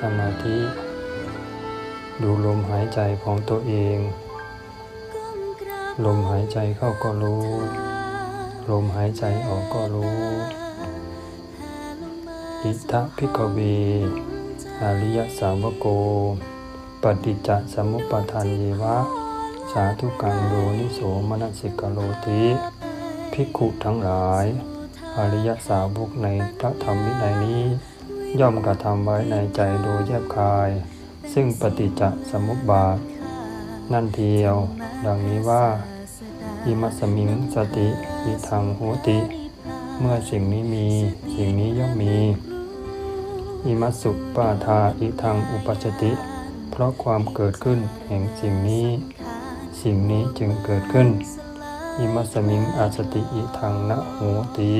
สมาธิ ดูลมหายใจของตัวเอง ลมหายใจเข้าก็รู้ ลมหายใจออกก็รู้อิทะพิกเวอริยสาวโก ปฏิจจสมุปทานเยวะ สาธุกังโยนิโสมนสิกโลติภิกขุทั้งหลาย อริยสาวกในพระธรรมวินัยนี้ ย่อมกระทำไว้ในใจโดยแยบคาย ซึ่งปฏิจจสมุปบาท นั่นเทียว ดังนี้ว่าอิมัสมิงสติอิทังโหติ เมื่อสิ่งนี้มีสิ่งนี้ย่อมมีอิมัสุปาทาอิทังอุปชติ เพราะความเกิดขึ้นแห่งสิ่งนี้ สิ่งนี้จึงเกิดขึ้นอิมัสสมิงอาสติอิทังนะโหติ